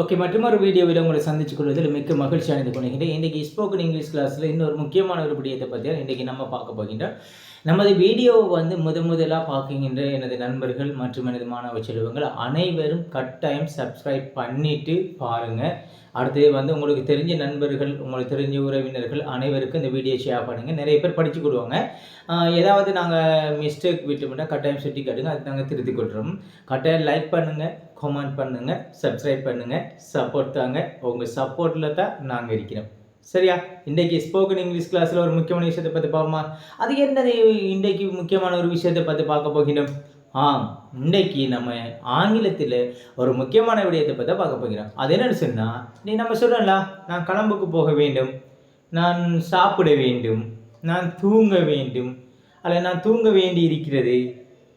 Okay மற்றொரு வீடியோவில் உங்களை சந்திச்சு கொள்வதில் மிக்க மகிழ்ச்சி அடைந்து கொள்கின்றேன் இன்றைக்கி ஸ்போக்கன் இங்கிலீஷ் கிளாஸில் இன்னொரு முக்கியமான ஒரு விடயத்தை பற்றி இன்றைக்கி நம்ம பார்க்க போகின்றோம். நமது வீடியோவை வந்து முத முதலாக பார்க்கின்ற எனது நண்பர்கள் மற்றும் எனது மாணவ செல்வங்கள் அனைவரும் கட்டாயம் சப்ஸ்கிரைப் பண்ணிவிட்டு பாருங்கள் அடுத்தது வந்து உங்களுக்கு தெரிஞ்ச நண்பர்கள் உங்களுக்கு தெரிஞ்ச உறவினர்கள் அனைவருக்கும் இந்த வீடியோ ஷேர் பண்ணுங்கள் நிறைய பேர் படித்து கொடுவாங்க. ஏதாவது நாங்கள் மிஸ்டேக் விட்டுவிட்டா கட்டாயம் சுட்டி காட்டுங்க. அது நாங்கள் திருத்தி கொடுத்துருவோம் கட்டாயம் லைக் பண்ணுங்கள் கமெண்ட் பண்ணுங்கள் சப்ஸ்கிரைப் பண்ணுங்கள் சப்போர்ட் தாங்க. உங்கள் சப்போர்ட்டில் தான் நாங்கள் இருக்கிறோம். சரியா? இன்றைக்கி ஸ்போக்கன் இங்கிலீஷ் கிளாஸில் ஒரு முக்கியமான விஷயத்தை பற்றி பார்ப்போமா? அது என்னது இன்றைக்கு முக்கியமான ஒரு விஷயத்தை பற்றி பார்க்க போகிறோம் ஆம் இன்றைக்கு நம்ம ஆங்கிலத்தில் ஒரு முக்கியமான விடயத்தை பற்றி பார்க்க போகிறோம். அது என்னன்னு சொன்னால் நீ நம்ம சொல்லல நான் கிளம்புக்கு போக வேண்டும் நான் சாப்பிட வேண்டும் நான் தூங்க வேண்டும் அல்ல நான் தூங்க வேண்டி இருக்கிறது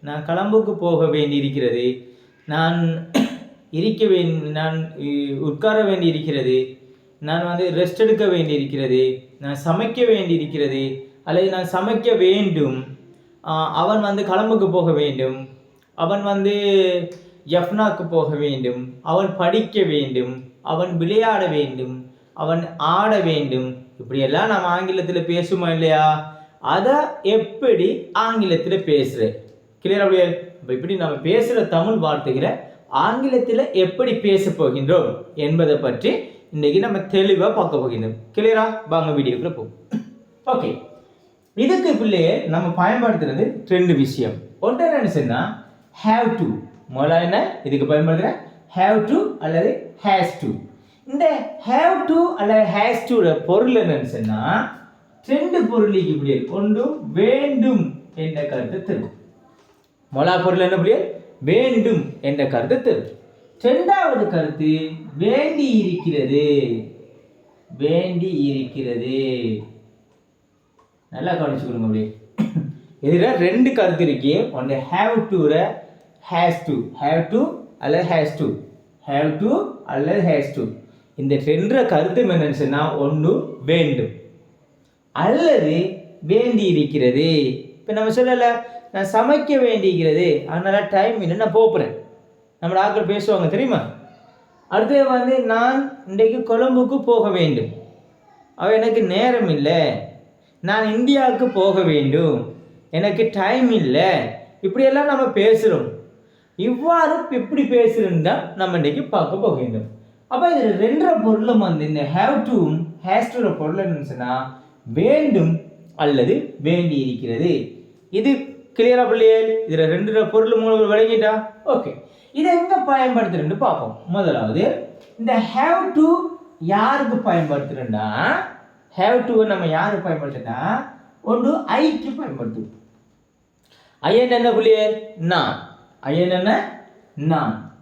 நான் கிளம்புக்கு போக வேண்டி இருக்கிறது நான் இருக்க வேண்டி நான் உட்கார வேண்டி இருக்கிறது நான் வந்து ரெஸ்ட் எடுக்க வேண்டி இருக்கிறது நான் சமைக்க வேண்டி இருக்கிறது அல்லது நான் சமைக்க வேண்டும் அவன் வந்து கலம்புக்கு போக வேண்டும் அவன் வந்து எஃப்னாக்கு போக வேண்டும் அவன் படிக்க வேண்டும் அவன் விளையாட வேண்டும் அவன் ஆட வேண்டும். இப்படியெல்லாம் நம்ம ஆங்கிலத்தில் பேசுமா இல்லையா? அதை எப்படி ஆங்கிலத்தில் பேசுகிறேன் கிளியர் அப்படியே இப்போ இப்படி நம்ம பேசுகிற தமிழ் வார்த்தைகளை ஆங்கிலத்தில் எப்படி பேச போகின்றோம் என்பதை பற்றி இன்றைக்கி நம்ம தெளிவாக பார்க்க போகின்றோம் கிளியரா வாங்க வீடியோக்குள்ள போகும் ஓகே இதுக்கு பிள்ளையே நம்ம பயன்படுத்துறது ரெண்டு விஷயம். ஒன்று என்னன்னு சொன்னால் ஹேவ் டு முதல்ல என்ன? இதுக்கு பயன்படுத்துகிறேன் ஹேவ் டு அல்லது ஹேஸ் டு இந்த ஹேவ் டு அல்லது ஹேஸ் டு பொருள் என்னன்னு சொன்னால் ரெண்டு பொருளுக்கு இப்படி ஒன்று வேண்டும் என்ற கருத்தை தரும். மொழா பொருள் என்ன புரியல் வேண்டும் என்ற கருத்தை தரும். இரண்டாவது கருத்து வேண்டி இருக்கிறது. வேண்டி இருக்கிறது. நல்லா கவனிச்சுக்கணுங்க அப்படியே. இதில் ரெண்டு கருத்து இருக்கு. ஒன்று ஹேவ் டுற ஹேஸ் டு ஹேவ் டு அல்லது ஹேஸ் டு ஹேவ் டு அல்லது ஹேஸ் டு இந்த ரெண்டு கருத்து என்னன்னு சொன்னால் ஒன்று வேண்டும். அல்லது வேண்டி இருக்கிறது. இப்போ நம்ம சொல்லலை நான் சமைக்க வேண்டியிருக்கிறது அதனால் டைம் இல்லை நான் போகிறேன் நம்ம ஆட்கள் பேசுவாங்க தெரியுமா? அடுத்தது வந்து நான் இன்றைக்கு கொழும்புக்கு போக வேண்டும். அவள் எனக்கு நேரம் இல்லை. நான் இந்தியாவுக்கு போக வேண்டும். எனக்கு டைம் இல்லை. இப்படியெல்லாம் நம்ம பேசுகிறோம் இவ்வாறு எப்படி பேசுகிறோன்னு தான் நம்ம இன்றைக்கி பார்க்க போகின்றோம் அப்போ இது ரெண்டரை பொருளும் வந்து இந்த ஹேவ் டு ஹேஸ்டுற பொருள் என்னன்னு வேண்டும் அல்லது வேண்டி இருக்கிறது இது கிளியரா பிள்ளைகள் இதில் ரெண்டு பொருள் உங்களுக்கு விளங்கிட்டா? ஓகே இதை எங்கே பயன்படுத்துறேன்னு பார்ப்போம். முதலாவது இந்த ஹேவ் டு யாருக்கு பயன்படுத்துறேன்னா ஹேவ் டு நம்ம யாருக்கு பயன்படுத்துனா ஒன்று ஐக்கு பயன்படுத்துவோம். ஐயன் என்ன புள்ளியர் நான். ஐயன் என்ன? நான்.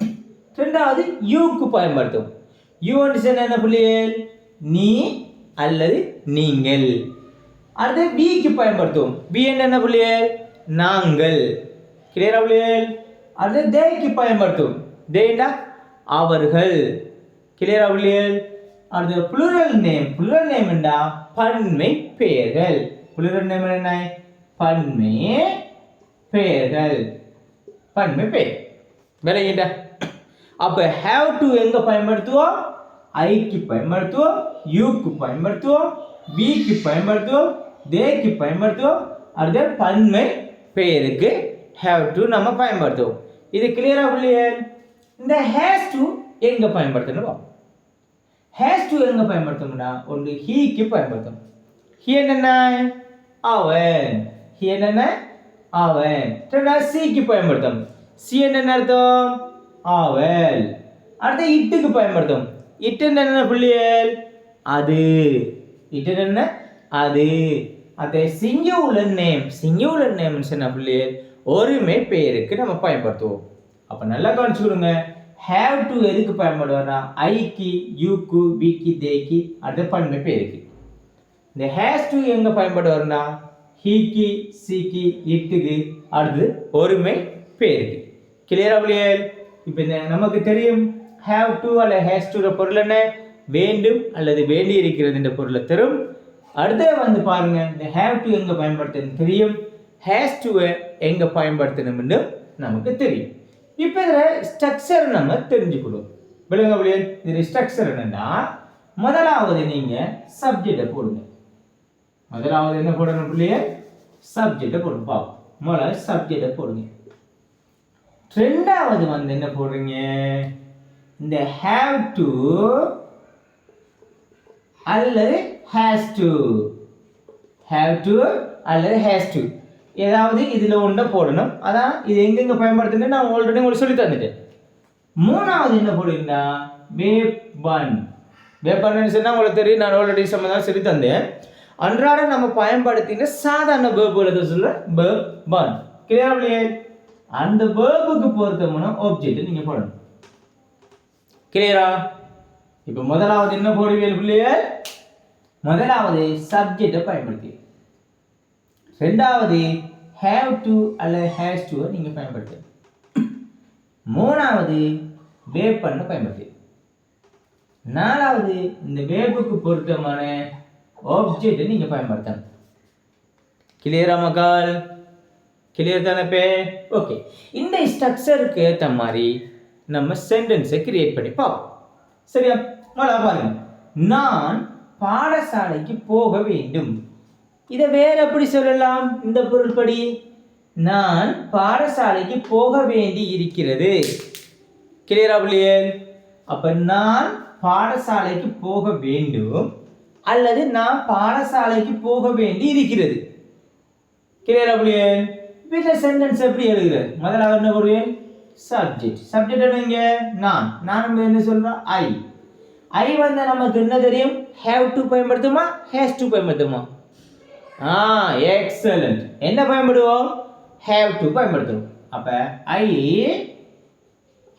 ரெண்டாவது யூக்கு பயன்படுத்தும் யூ என்ன புள்ளியல் நீ அல்லது நீங்கள். அடுத்து பிக்கு பயன்படுத்தும் பி என்ன புள்ளியல் நாங்கள். கிளியரா புள்ளியல் அது தேய்க்கு பயன்படுத்தும். தேண்டா அவர்கள். கிளியரா புள்ளியல் அடுத்து புளுரல் நேம் புளுரல் நேம் என்றா பன்மை பெயர்கள். புளுரல் நேம் என்ன? பன்மை பெயர்கள். பன்மை பெயர். விளங்கிட்ட. அப்போ ஹேவ் டு எங்கே பயன்படுத்துவோம்? ஐக்கு பயன்படுத்துவோம். யூக்கு பயன்படுத்துவோம். விக்கு பயன்படுத்துவோம். தேக்கு பயன்படுத்துவோம். அடுத்து பன்மை பெயருக்கு ஹேவ் டு நம்ம பயன்படுத்துவோம். இது கிளியரா இல்லையே இந்த ஹேஸ் டு எங்கே பயன்படுத்தணும் ஹேஸ் டு எங்கே பயன்படுத்தணும்னா ஒன்று ஹீக்கு பயன்படுத்தணும் ஹி என்னென்ன? அவன். ஹி என்னென்ன? அவன். ரெண்டாவது சிக்கு பயன்படுத்தும். சி என்னென்ன அர்த்தம்? அவள். அடுத்து இட்டுக்கு பயன்படுத்தும். இட்டு என்ன பிள்ளைகள் அது. இட்டு என்ன அது. அதே சிங்குலர் நேம் சிங்குலர் நேம் சொன்ன பிள்ளைகள் ஒருமை பெயருக்கு நம்ம பயன்படுத்துவோம். அப்போ நல்லா கவனிச்சுக்கணுங்க ஹேவ் டு எதுக்கு பயன்படுவோம்னா ஐக்கு யூக்கு பிக்கு தேக்கு அடுத்த பன்மை பெயருக்கு இந்த ஹேஸ் டு எங்கே பயன்படுவோம்னா ஹீக்கு சீக்கு இட்டுக்கு அடுத்து ஒருமை பெயருக்கு கிளியரா பிள்ளைகள் இப்போ இந்த நமக்கு தெரியும் ஹேவ் டு அல்ல ஹேஸ் டு பொருள் என்ன? வேண்டும் அல்லது வேண்டி இருக்கிறது என்ற பொருளை தரும். அடுத்த வந்து பாருங்க இந்த ஹேவ் டு எங்கே பயன்படுத்துன்னு தெரியும். ஹேஸ் டுவை எங்கே பயன்படுத்தணும்னு நமக்கு தெரியும். இப்போ இதில் ஸ்ட்ரக்சர் நம்ம தெரிஞ்சுக்கணும். விளங்க புள்ளியல் இது ஸ்ட்ரக்சர் என்னென்னா முதலாவது நீங்கள் சப்ஜெக்டை போடுங்க. முதலாவது என்ன போடணும் புள்ளியல் சப்ஜெக்டை போடுங்க பார்ப்போம் முதல்ல சப்ஜெக்டை போடுங்க. ரெண்டாவது வந்து என்ன போடுறீங்க? இந்த ஹேவ் டு அல்லது ஹேஸ் டு ஹேவ் டு அல்லது ஹேஸ் டு ஏதாவது இதில் ஒன்றை போடணும். அதான் இது எங்கெங்கே பயன்படுத்துன்னு நான் ஆல்ரெடி உங்களுக்கு சொல்லி தந்துட்டேன். மூணாவது என்ன போடுவீங்கன்னா வேப்பன். பன் சொன்னால் உங்களுக்கு தெரியும் நான் ஆல்ரெடி சம்மந்தம் சொல்லி தந்தேன். அன்றாட நம்ம பயன்படுத்தின சாதாரண வேர்பு சொல்ல வேப் பன் கிளியரா இல்லையே? அந்த பேர்புக்கு பொருத்தமான ஆப்ஜெக்ட் நீங்கள் போடணும். கிளியரா இப்போ முதலாவது என்ன போடுவீர்கள் பிள்ளையே? முதலாவது சப்ஜெக்டை பயன்படுத்தி. ரெண்டாவது ஹேவ் டு அல்லது ஹேஸ் டு நீங்கள் பயன்படுத்து மூணாவது வேப் பண்ண நாலாவது இந்த வேப்புக்கு பொருத்தமான ஆப்ஜெக்டை நீங்கள் பயன்படுத்தணும். கிளியரா மகால்? கிளியர் தானே ஓகே இந்த ஸ்ட்ரக்சருக்கு ஏற்ற மாதிரி நம்ம சென்டென்ஸை கிரியேட் பண்ணி பார்ப்போம். சரியா? முதல்ல பாருங்க. நான் பாடசாலைக்கு போக வேண்டும். இதை வேற எப்படி சொல்லலாம்? இந்த பொருள்படி. நான் பாடசாலைக்கு போக வேண்டி இருக்கிறது. கிளியரா பிள்ளையல் அப்ப நான் பாடசாலைக்கு போக வேண்டும் அல்லது நான் பாடசாலைக்கு போக வேண்டி இருக்கிறது. கிளியரா பிள்ளையல் வீட்டில் சென்டென்ஸ் எப்படி எழுதுகிறது முதல்ல என்ன போடுவேன் சப்ஜெக்ட் சப்ஜெக்ட் என்னங்க நான். நான் என்ன சொல்றோம்? ஐ ஐ வந்து நமக்கு என்ன தெரியும்? ஹேவ் டு பயன்படுத்துமா? ஹேஸ் டு பயன்படுத்துமா? ஆ எக்ஸலண்ட் என்ன பயன்படுவோம்? ஹேவ் டு பயன்படுத்துவோம் அப்ப I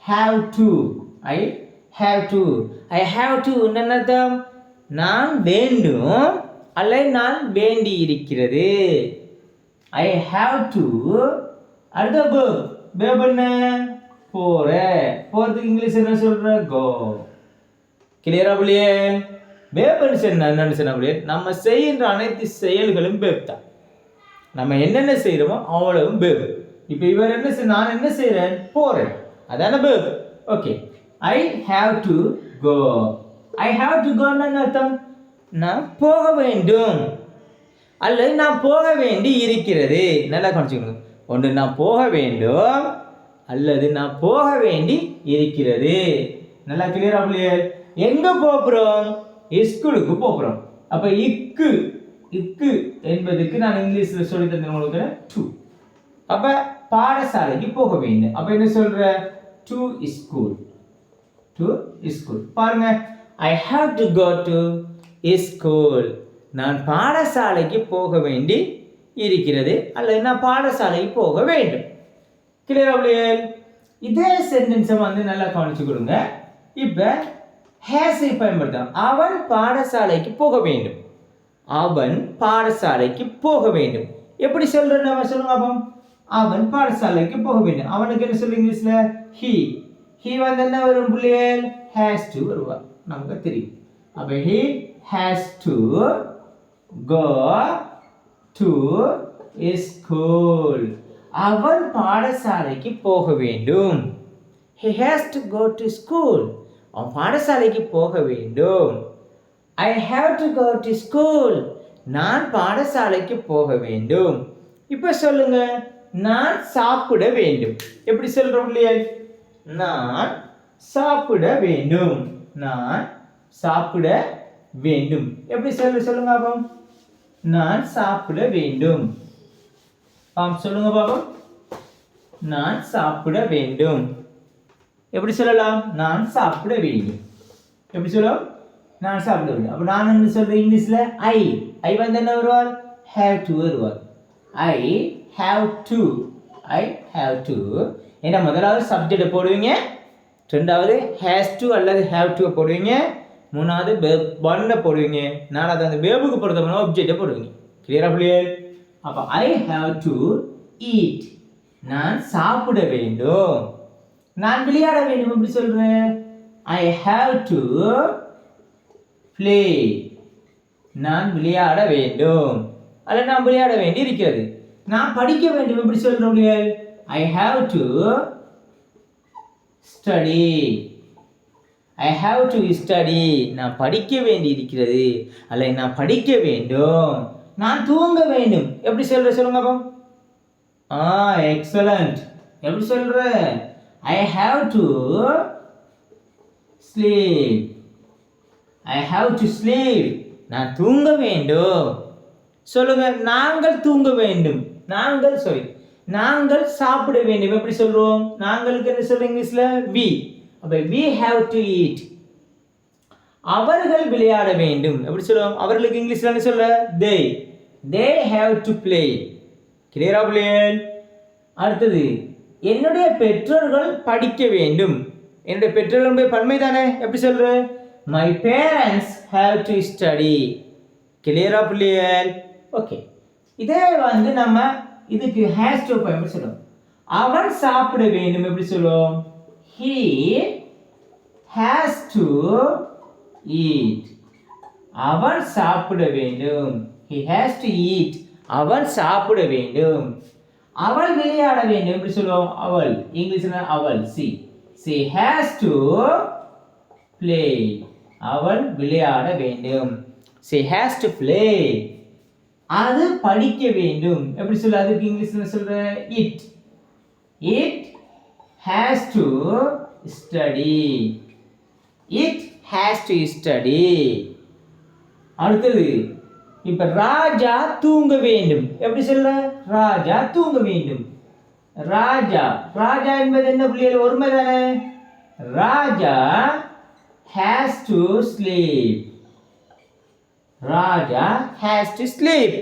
have to I have to I have to என்ன அர்த்தம்? நான் வேண்டும் அல்லது நான் வேண்டி இருக்கிறது. ஐ ஹாவ் டு அடுத்த பேப் பேப் என்ன? போற. போறதுக்கு இங்கிலீஷ் என்ன சொல்ற? கோ கிளியரா புள்ளியே? பேப்னு சொன்ன என்னன்னு சொன்ன நம்ம செய்கின்ற அனைத்து செயல்களும் பேப் தான் நம்ம என்னென்ன செய்கிறோமோ அவ்வளவும் பேப் இப்போ இவர் என்ன செய் நான் என்ன செய்கிறேன்? போகிறேன். அதான பேப் okay. I have to go I have to கோன்னு அர்த்தம்? நான் போக வேண்டும். அல்லது நான் போக வேண்டி இருக்கிறது. நல்லா கவனிச்சுக்கணும். ஒன்று நான் போக வேண்டும். அல்லது நான் போக வேண்டி இருக்கிறது. நல்லா கிளியரா பிள்ளையர் எங்கே போகிறோம்? ஸ்கூலுக்கு போகிறோம் அப்ப இக்கு இக்கு என்பதுக்கு நான் இங்கிலீஷ்ல சொல்லி தந்தேன் உங்களுக்கு. டூ அப்ப பாடசாலைக்கு போக வேண்டும் அப்ப என்ன சொல்ற? டு ஸ்கூல் டு ஸ்கூல் பாருங்க. I have to go to school நான் பாடசாலைக்கு போக வேண்டி இருக்கிறது. அல்லது நான் பாடசாலைக்கு போக வேண்டும். கிளியர் அப்படியே இதே சென்டென்ஸை வந்து நல்லா கவனிச்சு கொடுங்க. இப்போ ஹேஸை பயன்படுத்தலாம். அவன் பாடசாலைக்கு போக வேண்டும். அவன் பாடசாலைக்கு போக வேண்டும். எப்படி சொல்றேன் நம்ம சொல்லுங்க அப்போ? அவன் பாடசாலைக்கு போக வேண்டும். அவனுக்கு என்ன சொல்லு இங்கிலீஷில்? ஹீ ஹீ வந்து என்ன வரும் பிள்ளைகள் ஹேஸ் டு வருவார். நமக்கு தெரியும். அப்போ he has to go to school அவன் பாடசாலைக்கு போக வேண்டும். He has to go to school அவன் பாடசாலைக்கு போக வேண்டும். I have to go to school நான் பாடசாலைக்கு போக வேண்டும். இப்போ சொல்லுங்க நான் சாப்பிட வேண்டும். எப்படி சொல்கிறோம் இல்லையா? நான் சாப்பிட வேண்டும். நான் சாப்பிட வேண்டும். எப்படி சொல்ல சொல்லுங்க பாபம் நான் சாப்பிட வேண்டும். பாம் சொல்லுங்க பாபம் நான் சாப்பிட வேண்டும். எப்படி சொல்லலாம்? நான் சாப்பிட வேண்டும் எப்படி சொல்லலாம் நான் சாப்பிடவில்லை. அப்போ நான் என்ன சொல்கிறேன் இங்கிலீஷில்? ஐ ஐ வந்து என்ன வருவார் ஹேவ் டு வருவார் I have to I have to ஏன்னா முதலாவது சப்ஜெக்ட் போடுவீங்க? ரெண்டாவது ஹேஸ் டு அல்லது ஹேவ் டு போடுவீங்க. மூணாவது பண்ண போடுவீங்க. நாலாவது அந்த பேபுக்கு பொறுத்தமான ஆப்ஜெக்டை போடுவீங்க. கிளியரா பிள்ளையர் அப்போ ஐ ஹாவ் டு ஈட் நான் சாப்பிட வேண்டும். நான் விளையாட வேண்டும் எப்படி சொல்றேன் ஐ ஹாவ் டு ப்ளே நான் விளையாட வேண்டும். அல்ல நான் விளையாட வேண்டி இருக்கிறது நான் படிக்க வேண்டும் எப்படி சொல்றோம். I have to study I have to study நான் படிக்க வேண்டி இருக்கிறது அல்ல நான் படிக்க வேண்டும். நான் தூங்க வேண்டும். எப்படி சொல்ற சொல்லுங்க அப்போ? ஆ எக்ஸலண்ட் எப்படி சொல்கிற I have to sleep I have to sleep நான் தூங்க வேண்டும். சொல்லுங்க நாங்கள் தூங்க வேண்டும். நாங்கள் சாரி நாங்கள் சாப்பிட வேண்டும். எப்படி சொல்றோம்? நாங்களுக்கு என்ன சொல்றோம் இங்கிலீஷ்ல? வி அப்ப வி ஹாவ் டு ஈட் அவர்கள் விளையாட வேண்டும். எப்படி சொல்லுவோம் அவர்களுக்கு இங்கிலீஷ்ல என்ன சொல்ல they they have to play கிளியரா பிளேயர் அடுத்தது என்னுடைய பெற்றோர்கள் படிக்க வேண்டும். என்னுடைய பெற்றோர்களுடைய பன்மை தானே எப்படி சொல்ற? My parents have to study கிளியரா பிள்ளைகள் ஓகே இதே வந்து நம்ம இதுக்கு ஹேஸ் டு எப்படி சொல்லுவோம் அவன் சாப்பிட வேண்டும் எப்படி சொல்லுவோம் ஹீ ஹேஸ் டு ஈட் அவன் சாப்பிட வேண்டும். ஹி ஹேஸ் டு ஈட் அவன் சாப்பிட வேண்டும். அவள் விளையாட வேண்டும் எப்படி சொல்லுவோம் அவள். இங்கிலீஷ்ல அவள். She she has to play அவள் விளையாட வேண்டும். சி ஹேஸ் டு பிளே அது படிக்க வேண்டும். எப்படி சொல்ல? அதுக்கு இங்கிலீஷ்ல சொல்ற? It it has to study it has to study அடுத்தது இப்ப ராஜா தூங்க வேண்டும். எப்படி சொல்ல? ராஜா தூங்க வேண்டும். ராஜா ராஜா என்பது என்ன புள்ளியல் ஒருமை தானே? Raja has to sleep Raja has to sleep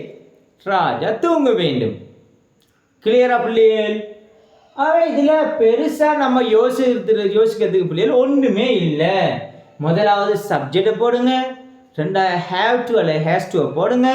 Raja தூங்க வேண்டும். கிளியரா புள்ளியல்? அவை இதில் பெருசாக நம்ம யோசிக்கிறது யோசிக்கிறதுக்கு பிள்ளைகள் ஒன்றுமே இல்லை. முதலாவது சப்ஜெக்டை போடுங்க. ரெண்டாவது ஹேவ் டு அல்ல ஹேஸ் டுவை போடுங்க.